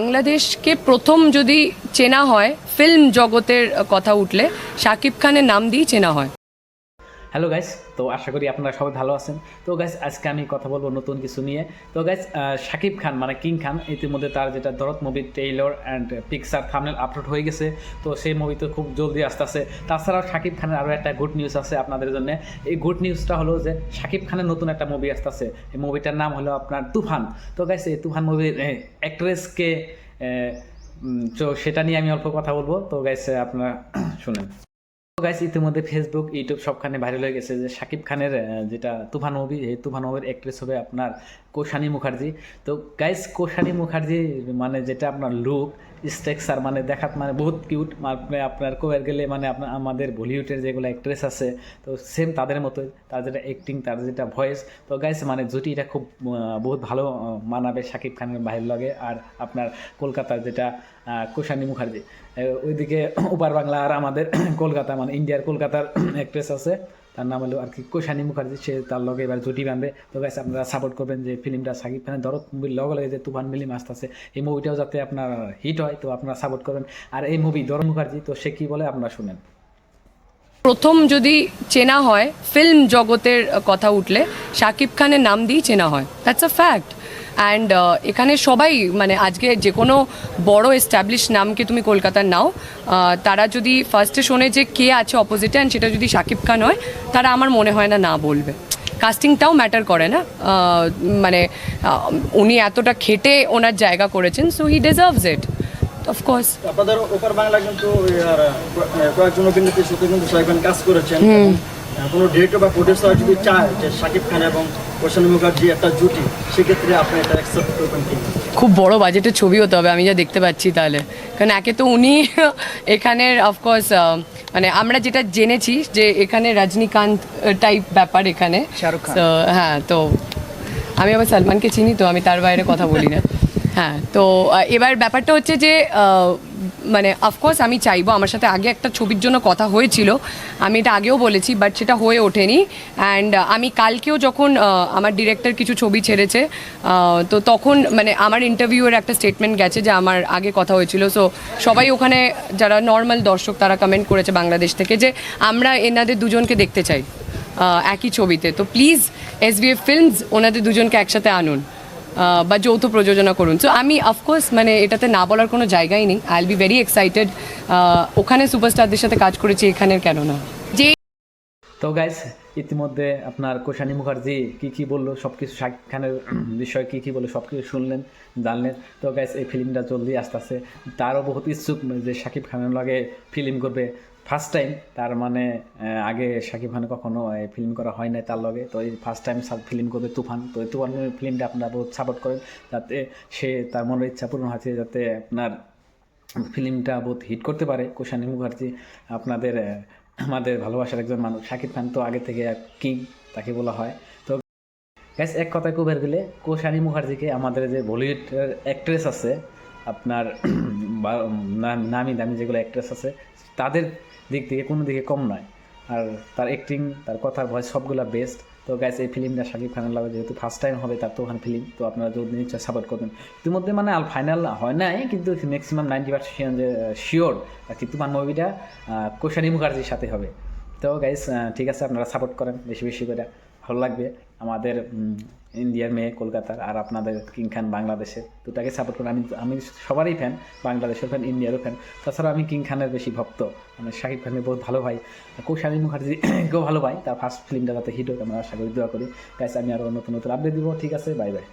বাংলাদেশকে প্রথম যদি চেনা হয় ফিল্ম জগতের কথা উঠলে, শাকিব খানের নাম দিয়েই চেনা হয়। হ্যালো গাইস তো আশা করি আপনারা সবাই ভালো আছেন। তো গাইস আজকে আমি কথা বলব নতুন কিছু নিয়ে। তো গাইস শাকিব খান মানে কিং খান, ইতিমধ্যে তার যেটা Dorod movie trailer and picture thumbnail upload হয়ে গেছে। তো সেই মুভি তো খুব জলদি আসতেছে। তাছাড়াও শাকিব খানের আরও একটা গুড নিউজ আছে আপনাদের জন্য। এই গুড নিউজটা হলো যে, শাকিব খানের নতুন একটা মুভি আসতেছে। এই মুভিটার নাম হলো আপনার তুফান। তো গাইস এই তুফান মুভির অ্যাক্ট্রেসকে তো সেটা নিয়ে আমি অল্প কথা বলব। তো গাইস আপনারা শুনেন। গাইস ইতিমধ্যে ফেসবুক ইউটিউব সবখানে ভাইরাল হয়ে গেছে যে শাকিব খানের যেটা তুফান মুভি, এই তুফান মুভির অ্যাক্ট্রেস হবে আপনার কোশানি মুখার্জি। তো গাইস কোশানি মুখার্জি মানে যেটা আপনার লুক স্ট্রাকচার মানে দেখাত মানে বহুত কিউট মানে আপনার কোয়ার গেলে মানে আপনার আমাদের বলিউডের যেগুলো অ্যাক্ট্রেস আছে, তো সেম তাদের মতোই, তার যেটা অ্যাক্টিং তার যেটা ভয়েস তো গাইস মানে জুটি এটা খুব বহুত ভালো মানাবে শাকিব খানের ভাইয়ের লগে। আর আপনার কলকাতার যেটা কুশানি মুখার্জি। ওইদিকে উপার বাংলা আর আমাদের কলকাতা মানে ইন্ডিয়ার কলকাতার অ্যাক্ট্রেস আছে। তার নাম হলো আর কি কুশানি মুখার্জি। সে তার লগে এবার জুটি বাঁধবে তো গাছ আপনারা সাপোর্ট করবেন যে ফিল্মটা সাকিব খানের দরদ মুভির লগে লাগে যে তুফান ফিল্ম আছে, এই মুভিটাও যাতে আপনার হিট হয়, তো আপনারা সাপোর্ট করবেন। আর এই মুভি দরদ মুখার্জি, তো সে কী বলে আপনারা শুনেন। প্রথম যদি চেনা হয় ফিল্ম জগতের কথা উঠলে, শাকিব খানের নাম দিয়েই চেনা হয়। দ্যাটস আ ফ্যাক্ট অ্যান্ড এখানে সবাই মানে আজকে যে কোনো বড় এস্টাবলিশ নামকে তুমি কলকাতার নাও তারা যদি ফার্স্টে শোনে যে কে আছে অপোজিটে অ্যান্ড সেটা যদি শাকিব খান হয়, তারা আমার মনে হয় না না বলবে। কাস্টিংটাও ম্যাটার করে না। মানে উনি এতটা খেটে ওনার জায়গা করেছেন so he deserves it of course আপনাদের ওপার বাংলা কিন্তু ওই কয়েকজন অভিনেত্রীর সাথে কিন্তু সাকিব কাজ করেছেন। কোনো ডিরেক্টর বা প্রডিউসার যদি চায় যে শাকিব খান এবং প্রশান্ত মুখার্জি একটা জুটি সেক্ষেত্রে আপনি এটা অ্যাকসেপ্ট করবেন কি খুব বড় বাজেটের ছবি হতে হবে আমি যা দেখতে পাচ্ছি তাহলে। কারণ একে তো উনি এখানের অফকোর্স মানে আমরা যেটা জেনেছি যে এখানে রজনীকান্ত টাইপ ব্যাপার এখানে। শাহরুখ হ্যাঁ তো আমি আবার সালমানকে চিনি তো আমি তার বাইরে কথা বলি না। হ্যাঁ তো এবার ব্যাপারটা হচ্ছে যে মানে অফকোর্স আমি চাইব, আমার সাথে আগে একটা ছবির জন্য কথা হয়েছিল, আমি এটা আগেও বলেছি বাট সেটা হয়ে ওঠেনি অ্যান্ড আমি কালকেও যখন আমার ডিরেক্টর কিছু ছবি ছেড়েছে তো তখন মানে আমার ইন্টারভিউয়ের একটা স্টেটমেন্ট গেছে যে আমার আগে কথা হয়েছিল সো সবাই ওখানে, যারা নর্মাল দর্শক, তারা কমেন্ট করেছে বাংলাদেশ থেকে যে, আমরা এনাদের দুজনকে দেখতে চাই একই ছবিতে, তো please S B F films ওনাদের দুজনকে একসাথে আনুন। বা যৌথ প্রযোজনা করুন। সো আমি অফকোর্স মানে এটাতে না বলার কোনো জায়গাই নেই। I will be very excited ওখানে সুপারস্টারদের সাথে কাজ করেছি, এখানের কেন না। যে তো গাইস ইতিমধ্যে আপনার কোশানি মুখার্জি কি কি বলল সব কিছু শাকিব বিষয়ে কি কি বলল সব কিছু শুনলেন, জানলেন। তো গাইস এই ফিল্মটা জলদি আসতেছে। তারও বহুত ইচ্ছুক যে শাকিব খানের লগে ফিল্ম করবে। ফার্স্ট টাইম তার মানে আগে শাকিব খান কখনো ফিল্ম করা হয় নাই তার লগে। তো এই ফার্স্ট টাইম ফিল্ম করবে তুফান। তো তুফান ফিল্মটা আপনারা বহুত সাপোর্ট করেন, যাতে সে তার মনের ইচ্ছা পূরণ হয়েছে, যাতে আপনার ফিল্মটা বহুত হিট করতে পারে। কোশানি মুখার্জি, আপনাদের আমাদের ভালোবাসার একজন মানুষ। শাকিব খান তো আগে থেকে কিং তাকে বলা হয়। তো গ্যাস এক কথায় কুবের গেলে কোশানি মুখার্জিকে আমাদের যে বলিউডের অ্যাক্ট্রেস আছে, আপনার নাম- দামি যেগুলো অ্যাক্ট্রেস আছে, তাদের দিক থেকে কোনো দিকে কম নয়। আর তার অ্যাক্টিং তার কথার ভয়েস সবগুলো বেস্ট তো গ্যাস এই ফিল্মটা শাকিব খানের লাগে, যেহেতু ফার্স্ট টাইম হবে তার তো ওখানে ফিল্ম তো আপনারা যদি নিশ্চয় সাপোর্ট করবেন। ইতিমধ্যে মানে আল ফাইনাল হয় নাই, কিন্তু ম্যাক্সিমাম নাইনটি পার্সেন্ট যে শিওর কিন্তু মান মুভিটা কোশানি মুখার্জির সাথে হবে। তো গাইস ঠিক আছে, আপনারা সাপোর্ট করেন বেশি বেশি করে। ভালো লাগবে। আমাদের ইন্ডিয়ার মেয়ে কলকাতার আর আপনাদের কিং খান বাংলাদেশের তো তাকে সাপোর্ট করেন। আমি আমি সবারই ফ্যান বাংলাদেশের ফ্যান ইন্ডিয়ারও ফ্যান তাছাড়া আমি কিং খানের বেশি ভক্ত। মানে শাকিব খানের বহুত ভালো ভাই। কৌশালী মুখার্জিকেও ভালো ভাই। তার ফার্স্ট ফিল্মটা যাতে হিট হোক, আমরা আশা করি, দোয়া করি। তাই আমি আরও নতুন নতুন আপডেট দিব। ঠিক আছে বাই বাই